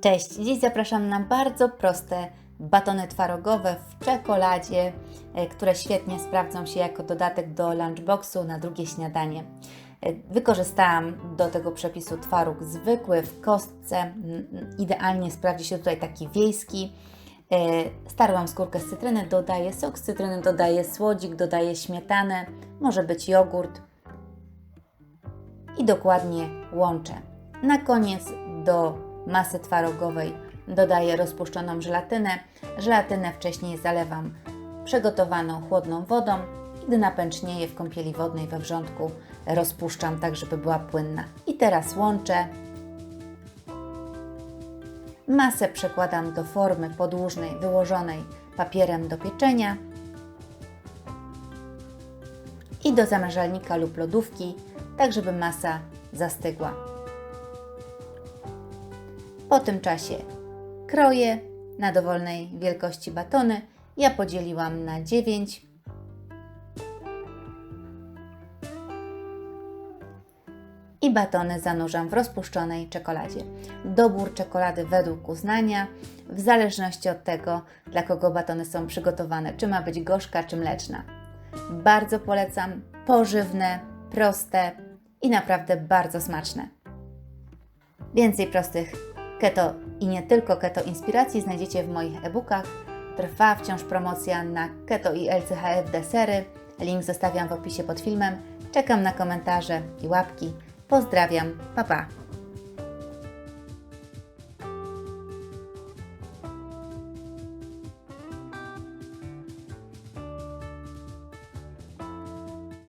Cześć! Dziś zapraszam na bardzo proste batony twarogowe w czekoladzie, e, które świetnie sprawdzą się jako dodatek do lunchboxu na drugie śniadanie. E, Wykorzystałam do tego przepisu twaróg zwykły w kostce. Idealnie sprawdzi się tutaj taki wiejski. E, Starłam skórkę z cytryny, dodaję sok z cytryny, dodaję słodzik, dodaję śmietanę, może być jogurt i dokładnie łączę. Na koniec do masy twarogowej dodaję rozpuszczoną żelatynę. Żelatynę wcześniej zalewam przygotowaną chłodną wodą i gdy napęcznieje w kąpieli wodnej we wrzątku rozpuszczam tak, żeby była płynna. I teraz łączę. Masę przekładam do formy podłużnej wyłożonej papierem do pieczenia i do zamrażalnika lub lodówki, tak żeby masa zastygła. Po tym czasie kroję na dowolnej wielkości batony. Ja podzieliłam na 9. I batony zanurzam w rozpuszczonej czekoladzie. Dobór czekolady według uznania, w zależności od tego, dla kogo batony są przygotowane, czy ma być gorzka, czy mleczna. Bardzo polecam, pożywne, proste i naprawdę bardzo smaczne. Więcej prostych keto i nie tylko keto inspiracji znajdziecie w moich e-bookach. Trwa wciąż promocja na keto i LCHF desery. Link zostawiam w opisie pod filmem. Czekam na komentarze i łapki. Pozdrawiam, pa pa!